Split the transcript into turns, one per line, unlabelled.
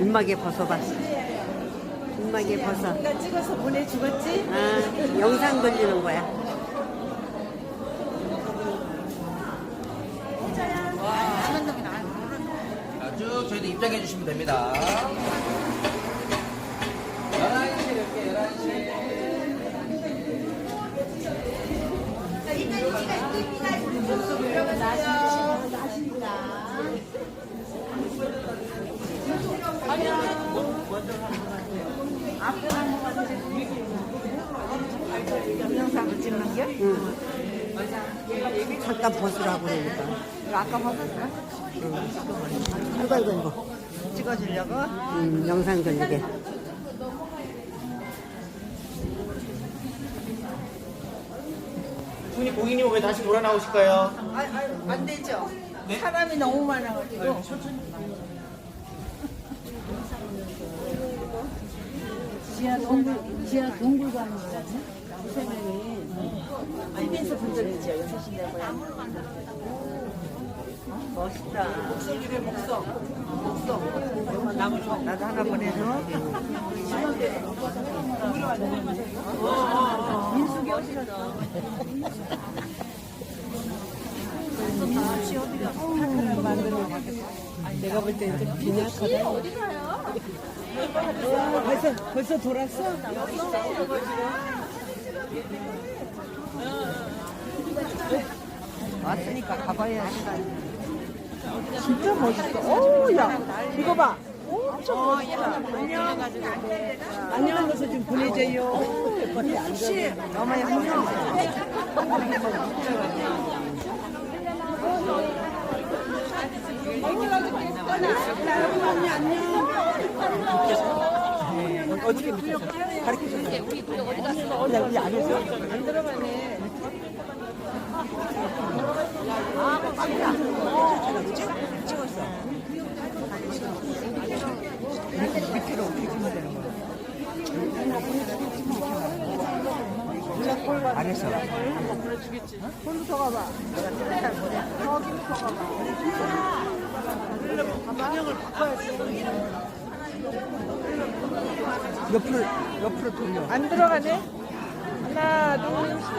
입마개 벗어봐. 입마개 벗어.
내가 찍어서 보내주겠지?
아, 영상 돌리는 거야.
자, 쭉 저희도 입장해 주시면 됩니다. 11시 이렇게 11시.
영상을 찍는 게?
응. 잠깐 벗으라고 그러니까.
이거 아까 벗었어?
이거, 이거, 이거.
찍어주려고?
음, 영상 돌리게.
분이 고객님 왜 다시 돌아 나오실까요?
아, 아, 안 되죠? 사람이 너무 많아가지고.
지하 동굴 지하 동굴 가는 거거든. 새벽에
TV에서 본 적 있죠? 6시 내고요. 멋있다. 목소리를 목성. 목성. 나도, 나도 하나 보내줘. 민숙이 어
내가 볼때좀 빈약하다. 벌써, 벌써 돌았어?
왔으니까 가봐야지. 진짜 멋있어. 오, 야, 이거 봐. 엄청 멋있다. 안녕.
안녕하면서 좀 보내줘요.
혹시 어머니 안녕.
어떻게 미쳤어? 가르쳐줘. 우리 어디 갔어? 안에서? 안 들어가네.
안에서.
거기부터 가봐. 거기부터 가봐.
옆으로, 옆으로 돌려.
안 들어가네? 하나, 둘, 셋.